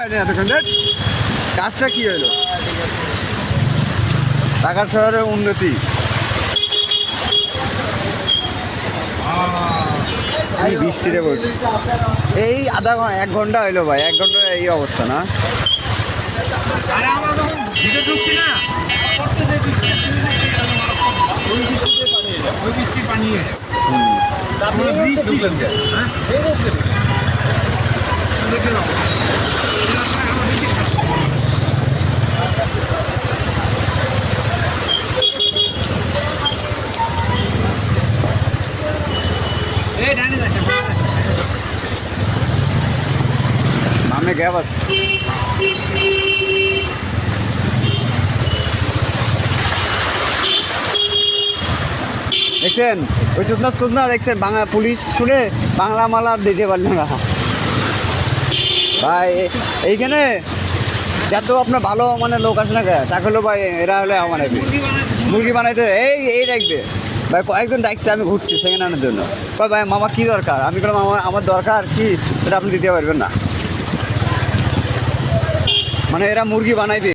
এতক্ষণ কাজটা কি হলো? ঢাকার শহরের উন্নতি। এই বৃষ্টিরে বলছে এই আধা ঘণ্টা এক ঘণ্টা হইল ভাই এক ঘণ্টা এই অবস্থা না? ওই বৃষ্টির পানি তারপরে সামনে গ্যাপ আছে। দেখছেন? ওই চুদনা চুদনা, দেখছেন? বাংলা পুলিশ শুনে বাংলা মালা দিতে পারল না। ভাই, এইখানে এত আপনার ভালো মানে লোক আছে না হলো ভাই, এরা হলে আমার মুরগি বানাইতে, এই এই ডাকবে ভাই, কয়েকজন ডাকছে, আমি ঘুরছি সেকেন্ড হ্যান্ডের জন্য। কয় ভাই, মামা কী দরকার? আমি বললাম আমার আমার দরকার কি? সেটা আপনি দিতে পারবেন না। মানে এরা মুরগি বানাইবে।